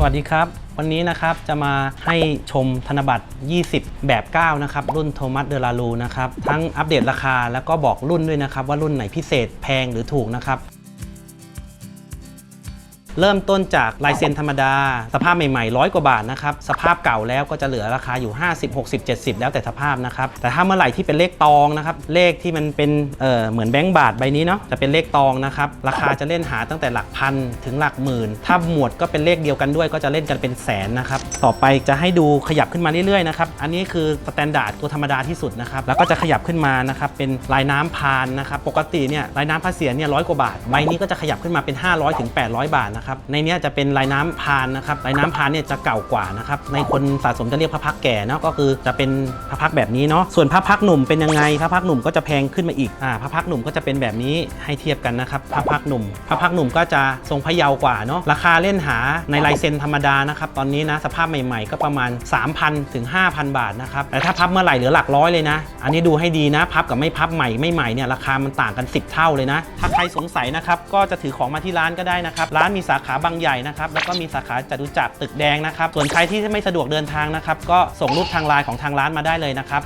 สวัสดีครับ วันนี้นะครับจะมาให้ชมธนบัตร 20 แบบ 9 นะครับ รุ่นโทมัสเดลารูนะครับ ทั้งอัปเดตราคาแล้วก็บอกรุ่นด้วยนะครับ ว่ารุ่นไหนพิเศษแพงหรือถูกนะครับ เริ่มต้นจากลายเซ็นธรรมดา สภาพใหม่ๆร้อยกว่าบาทนะครับ สภาพเก่าแล้วก็จะเหลือราคาอยู่ 50 60 70 แล้วแต่สภาพนะครับ แต่ถ้าเมื่อไหร่ที่เป็นเลขตองนะครับ เลขที่มันเป็นเเหมือนแบงก์บาทใบนี้เนาะ จะเป็นเลขตองนะครับ ราคาจะเล่นหาตั้งแต่หลักพันถึงหลักหมื่น ถ้าหมวดก็เป็นเลขเดียวกันด้วย ก็จะเล่นกันเป็นแสนนะครับ ต่อไปจะให้ดูขยับขึ้นมาเรื่อยๆนะครับ อันนี้คือสแตนดาร์ดตัวธรรมดาที่สุดนะครับ แล้วก็จะขยับขึ้นมานะครับเป็นลายน้ำพานนะครับ ปกติเนี่ยลายน้ำพระเสียรเนี่ยร้อยกว่าบาท ใบนี้ก็จะขยับขึ้นมาเป็น 500ถึง800 บาทนะครับในนี้จะเป็นลายน้ำพานนะครับลายน้ำพานเนี่ยจะเก่ากว่านะครับในคนสะสมจะเรียกพระพักแก่เนาะก็คือจะเป็นพระพักแบบนี้เนาะส่วนพระพักหนุ่มเป็นยังไงพระพักหนุ่มก็จะแพงขึ้นมาอีกอ่าพระพักหนุ่มก็จะเป็นแบบนี้ให้เทียบกันนะครับพระพักหนุ่ม พระพักหนุ่มก็จะทรงพะเยาวกว่าเนาะราคาเล่นหาในลายเซ็นธรรมดานะครับตอนนี้นะสภาพใหม่ๆ ก็ประมาณ 3,000ถึง5,000 บาทนะครับแต่ถ้าพับเมื่อไหร่เหลือหลักร้อยเลยนะ อันนี้ดูให้ดีนะ พับกับไม่พับใหม่ไม่ใหม่เนี่ยราคามันต่างกัน 10 เท่าเลยนะ ถ้าใครสงสัยนะครับก็จะถือของมาที่ร้านก็ได้นะครับร้านมีสาขาบางใหญ่นะครับแล้วก็มีสาขาจตุจักรตึกแดงนะครับส่วนใครที่ไม่สะดวกเดินทางนะครับก็ส่งรูปทางไลน์ของทางร้านมาได้เลยนะครับ